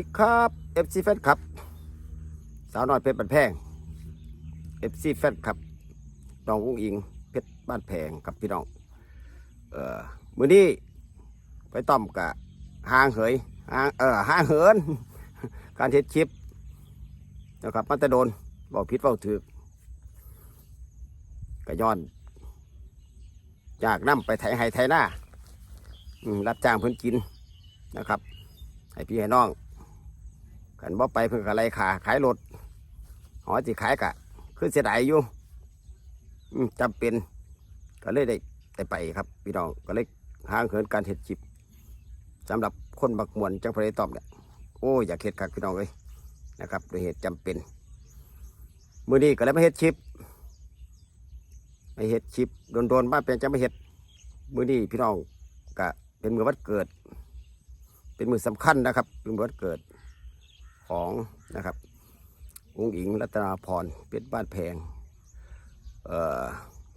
สวัสดีครับ FC แฟนครับ สาวน้อยเพชรบ้านแพง FC แฟนครับน้องอุ้งอิงเพชรบ้านแพงกับพี่น้อง เอ่อมือนี้ไปต้อมกะห่างเหยห่างเออห่างเหิน การเทศคลิปนะครับมันจะโดนบอกผิดเว่าถือกกะย้อนจากน้ำไปไถไห้ไถหน้ารับจ้างเพิ่อนกินนะครับ ให้พี่ให้น้อง กันบ่ไปเพิ่นก็ไล่ขาขายรถหอสิขายกะคือเสียดายอยู่จำเป็นก็เลยได้ไดไปครับ พี่น้องก็เลยห่างเหินการเห็ดจิบสำหรับคนบักมวนจังพระตอบเนี่ยโอ้อยากเห็ดครับพี่น้องเลยนะครับโดยเหตุจำเป็นมือนี้ก็เลยมาเห็ดชิปมาเห็ดชิปโดนๆมาเป็นจะมาเห็ดมือนี้พี่น้องก็เป็นมือวันเกิด เป็นมือสำคัญนะครับเป็นมือวันเกิด ของนะครับองค์หญิงรัตนาพรเป็นบ้านแพงเอ่อ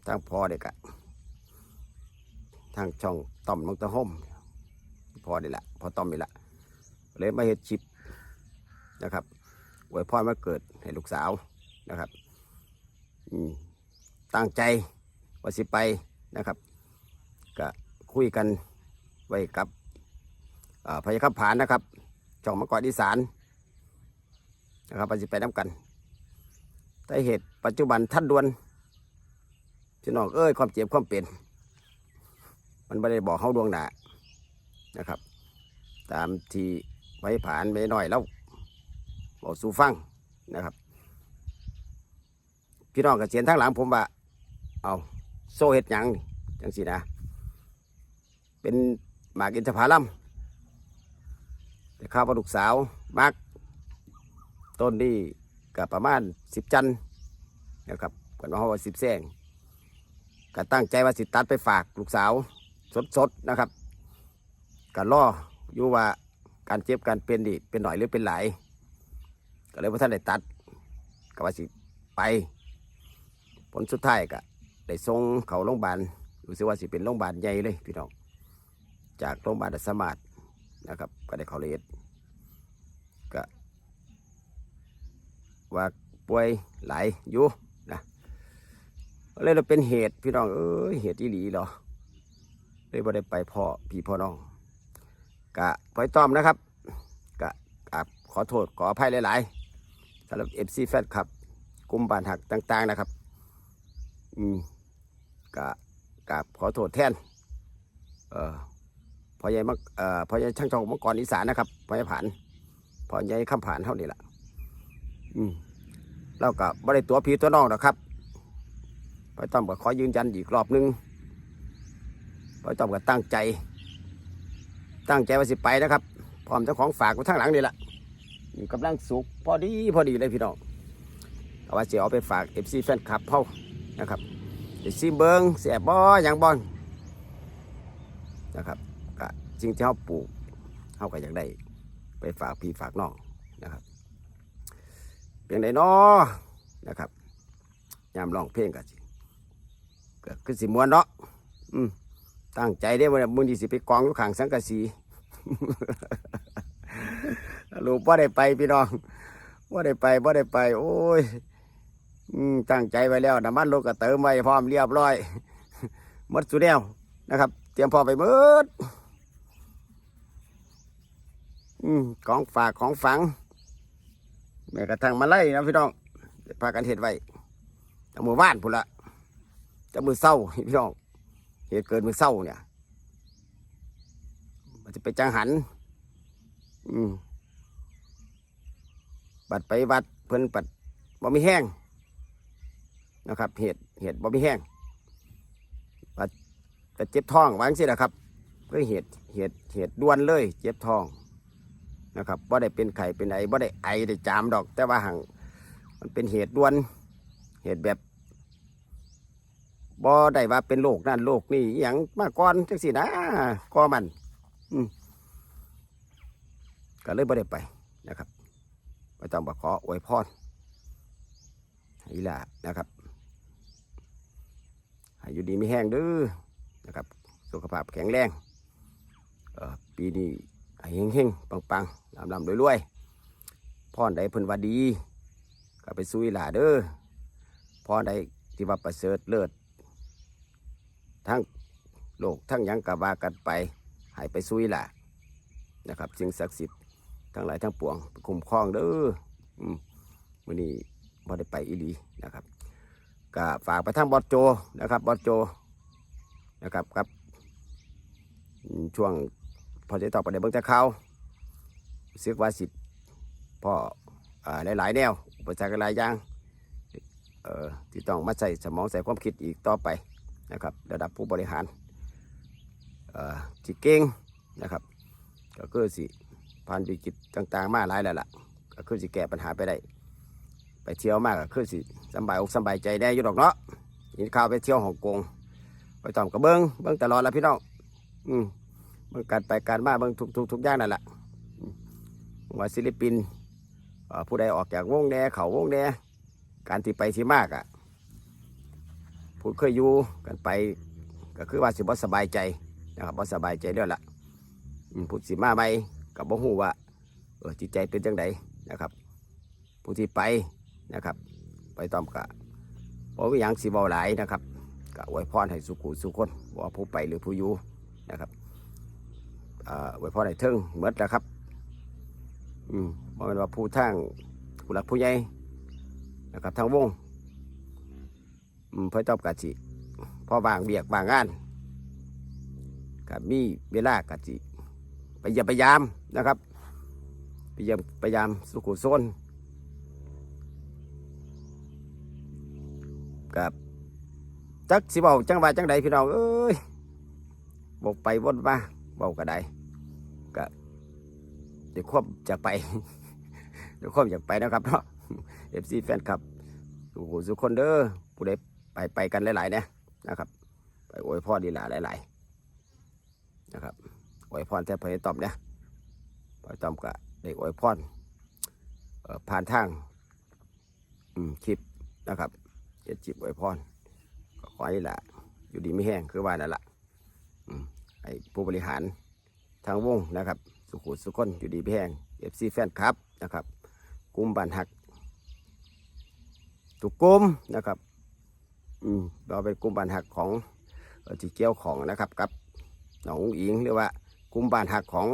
ทางพอเด็กอะทางช่องต่อมน้องตะห่มพอเด็ละพอต่อมนี่ละเลยมาเฮ็ดชิปนะครับอวยพรมาเกิดให้ลูกสาวนะครับอืมตั้งใจว่าสิไปนะครับก็คุยกันไว้กับอ่อพยาคับผานนะครับช่องมังกรอีสาน นะครับว่าสิไปน้ำกันแต่เหตุปัจจุบันท่านดวนพี่น้องเอ้ยความเจ็บความเป็น มันไม่ได้บอกเขาดวงหนานะครับ ตามที่ไว้ผ่านไปหน่อยแล้วบอกสู่ฟังนะครับ พี่น้องกับเสียนทั้งหลังผมว่าเอาโซ่เห็ดหยังจังสินะ เป็นหมากอินทผลัมแต่ข้าวปลาดุกสาวมาก ต้นนี้กับประมาณสิบจันนะครับกันว่าเขาว่าสิบแซงก็ตั้งใจว่าสิตัดไปฝากลูกสาวสดๆนะครับก็ล่ออยู่ว่าการเจ็บการเป็นดิเป็นหน่อยหรือเป็นหลายก็เลยว่าท่านได้ตัดก็ว่าสิไป ผลสุดท้ายก็ได้ส่งเขาโรงพยาบาลรู้สึกว่าสิเป็นโรงพยาบาลใหญ่เลยพี่น้องจากโรงพยาบาลสมาศนะครับก็ได้เขาเลยก็ ว่าป่วยหลายอยู่เลยเราเป็นเหตุพี่น้องเอ้ยเหตุอีหลีเหรอเลยบ่ได้ไปพ่อพี่พ่อน้องกะปล่อยต้อมนะครับกะกราบขอโทษขออภัยหลายๆสำหรับเอฟซีแฟนครับกลุ่มบานหักต่าง ๆนะครับ อืมกะกราบขอโทษแทน เอ่อพ่อใหญ่มักเอ่อพ่อใหญ่ช่างทองมังกรอีสานนะครับพ่อใหญ่ผ่านพ่อใหญ่ข้ามผ่านเท่านี้แหละ อืมแล้วก็บ่ได้ตัวพี่ตัวน้องนะครับไปต้อมก็ขอยืนยันอีกรอบหนึงไปต้อมก็ตั้งใจ ตั้งใจว่าสิไปนะครับ พร้อมเจ้าของฝากไว้ทั้งหลังนี่แหละอยู่กำลังสุกพอดีพอดีเลยพี่น้องแต่ว่าจะเอาไปฝากเอฟซีแฟนคลับเขานะครับเอฟซีเบิงเสียบออย่างบอลนะครับก็จริงที่เขาปลูกเขาก็อยากได้ ไปฝากพี่ฝากน้องนะครับ เพียงใดนอนะครับยามร้องเพลงกันสิก็คือสิมวนเนาะอืมตั้งใจได้ว่ามึงดีสิไปกองอยู่ข้างสังกะสีลูกพ่ได้ไปพี่น้องพ่ได้ไปพ่ได้ไป โอ้ยอืมตั้งใจไว้แล้วน้ำมันรถก็เติมไว้พร้อมเรียบร้อยหมดสุดแล้วนะครับ เตรียมพร้อมไปหมืดอืมของฝากของฝัง แม้กระทั่งมาไล่นะพี่น้องพากันเห็ดไว้เอามือว่านพุ่นละจะมือเศร้าพี่น้องเหตุเกิดมือเศร้าเนี่ย มันจะไปจังหัน อืมบัดไปวัดเพิ่นปัดบ่มีแห้งนะครับเหตุเหตุบ่มีแห้งบัดก็เจ็บท้องวาจังสินะครับก็เหตุเหตุเหตุด่วนเลย เจ็บท้อง นะครับบ่ได้เป็นไข่เป็นไอบ่ได้ไอได้จามดอก แต่ว่าหังมันเป็นเหตุด่วน เหตุแบบบ่ได้ว่าเป็นโรคนั่นโรคนี่อย่างมาก่อนจังสินะก็มันอืมก็เลยบ่ได้ไปนะครับไปต้องบอกขออวยพรให้ล่ะนะครับห้อยู่ดีไม่แห้งเด้อนะครับ สุขภาพแข็งแรงอ่อปีนี้ ให้เฮงๆ ปังๆลำๆรวยๆพรใดเพิ่นว่าดี ก็ไปสู้อีหล่าเด้อพรใดที่ว่าประเสริฐเลิศทั้งโลกทั้งยังกะว่ากันไปให้ไปสู้อีหล่านะครับสิ่งศักดิ์สิทธิ์ทั้งหลายทั้งปวงคุ้มครองเด้ออืมมื้อนี้บ่ได้ไปอีหลีนะครับก็ฝากไปทางบอสโจนะครับบอสโจนะครับครับช่วง อจะตอบประเด็นเบิ่งแต่ข่าวรู้สึกว่าสิพ่อหลายๆแนวอุปสรรคหลายอย่างที่ต้องมาใส่สมองใส่ความคิดอีกต่อไปนะครับระดับผู้บริหารที่เก่งนะครับก็คือสิผ่านวิกฤตต่างๆ มาหลายแล้วล่ะก็คือสิแก้ปัญหาไปได้ ไปเที่ยวมากก็คือสิสบายอกสบายใจได้อยู่ดอกเนาะยินข่าวไปเที่ยวฮ่องกงไปต่อมกับเบิ้งเบิ้งตลอดแล้วพี่น้องอืม เบิ้งการไปการมาเบิ้งทุกทุกทุกอย่างนั่นแหละว่าศิลปินผู้ใดออกจากวงแดเขาวงแดการที่ไปที่มากอะ่ะผู้เคยอยู่กันไปก็คือว่าสิบ่สบายใจนะครับบ่สบายใจเด้อละผู้สิมาใหม่กับบ่ฮู้ว่าเออจิตใจเป็นจังไดนะครับ ผู้ที่ไปนะครับ ไปตอมกะบ่มีหยังสิเว้าหลายนะครับก็อวยพรให้สุขุสุคนว่าผู้ไปหรือผู้อยู่นะครับ เอ่ออวยพรให้เทิงหมดแล้วครับ อืมบ่แม่นว่าผู้ทางผู้หลักผู้ใหญ่นะครับทางวงอืมเพื่อตอบกะจิพอบางเบียกบางงานกับมีเวลากะจิไปเยี่ยมพยายามนะครับไปเยี่ยมพยายามสุขุโซนกับจักสิเบาจังหวะจังใดพี่น้องเอ้ยบอกไปวนมา เบาก็ได้ก็เดี๋ยวควบจะไป เดี๋ยวความอยากไปนะครับเนาะเอฟซีแฟนคลับสุขสุขคนเด้อผู้ใดไปไปกันหลายๆเนี่ยนะครับ ไปอวยพรดีหลาหลาย ๆ นะครับอวยพรแต่พอตอมเนี่ยพอตอมก็ได้อวยพ่อผ่านทางคลิปนะครับเจ็ดจิบอวยพรก็ขอให้ละอยู่ดีไม่แห้งคือว่านั่นแหละ อืมให้ผู้บริหารทางวงนะครับ สุขุสุขคนอยู่ดีไม่แห้งเอฟซีแฟนคลับนะครับกลุ่มบ้านหักทุกกลุ่มนะครับอืมเราเป็นกลุ่มบ้านหักของที่เกี่ยวของนะครับกับหนองอิงหรือว่ากลุ่มบ้านหักของ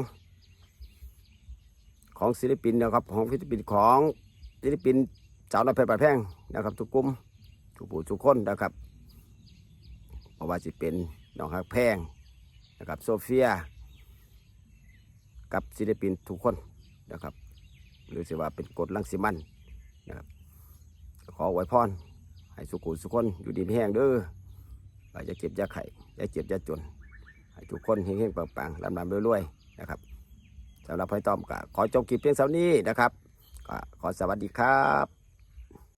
ของศิลปินนะครับของศิลปินของศิลปินสาวน้อยเพชรบาแพงนะครับ ทุกกลุ่มทุกผู้ทุกคนนะครับเพราะว่าจะเป็นน้องหักแพง นะครับโซเฟีย กับศิลปินทุกคนนะครับหรือสิว่าเป็นกฎลังสิมันนะครับขอไว้พรให้สุขุสุขคนอยู่ดีแห้งเด้อว่าจะเก็บอยาไข่อย่าเจ็บอย่าจนให้ทุกคนเฮงๆปังๆลำลำรวยๆนะครับสำหรับพ่อต้อมก็ขอจบคลิปเพียงเท่านี้นะครับก็ขอสวัสดีครับ